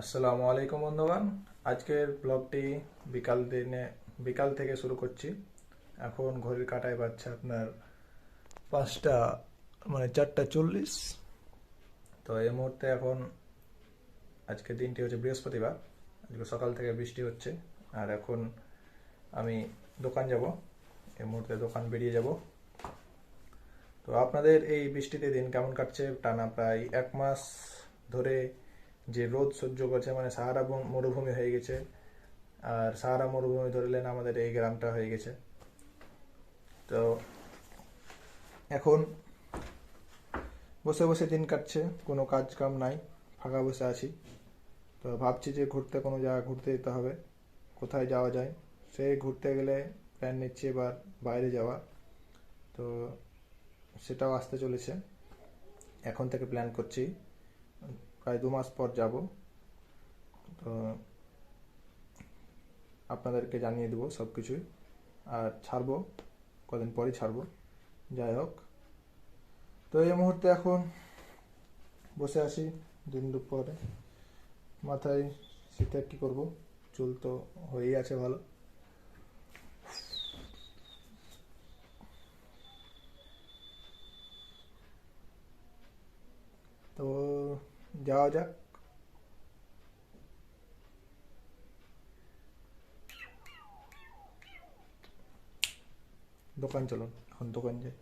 আসসালামু আলাইকুম বন্ধুগণ। আজকের ব্লগটি বিকাল দিনে, বিকাল থেকে শুরু করছি। এখন ঘড়ির কাটায় বাচ্চা আপনার পাঁচটা মানে চারটা চল্লিশ। তো এই মুহূর্তে এখন আজকের দিনটি হচ্ছে বৃহস্পতিবার। আজকে সকাল থেকে বৃষ্টি হচ্ছে। আর এখন আমি দোকান যাব। এই মুহূর্তে দোকান বেরিয়ে যাব। তো আপনাদের এই বৃষ্টিতে দিন কেমন কাটছে? টানা প্রায় এক মাস ধরে যে রোদ সহ্য করছে মানে সাহারা মরুভূমি হয়ে গেছে। আর সাহারা মরুভূমি ধরলেন আমাদের এই গ্রামটা হয়ে গেছে। তো এখন বসে বসে দিন কাটছে, কোনো কাজ কাম নাই, ফাঁকা বসে আছি। তো ভাবছি যে ঘুরতে কোনো জায়গা ঘুরতে যেতে হবে, কোথায় যাওয়া যায়? সেই ঘুরতে গেলে প্ল্যান নিচ্ছি এবার বাইরে যাওয়া তো সেটাও আসতে চলেছে। এখন থেকে প্ল্যান করছি। প্রায় দু মাস পর যাব। তো আপনাদেরকে জানিয়ে দেবো সব কিছুই আর ছাড়বো, কদিন পরই ছাড়বো। যাই হোক। তো এই মুহূর্তে এখন বসে আছি, দিন দুপুরে। মাথায় শীতে কি করব? চুল তো হয়েই আছে ভালো তো যাওয়া যাক। দোকান চলুন এখন দোকান যাই।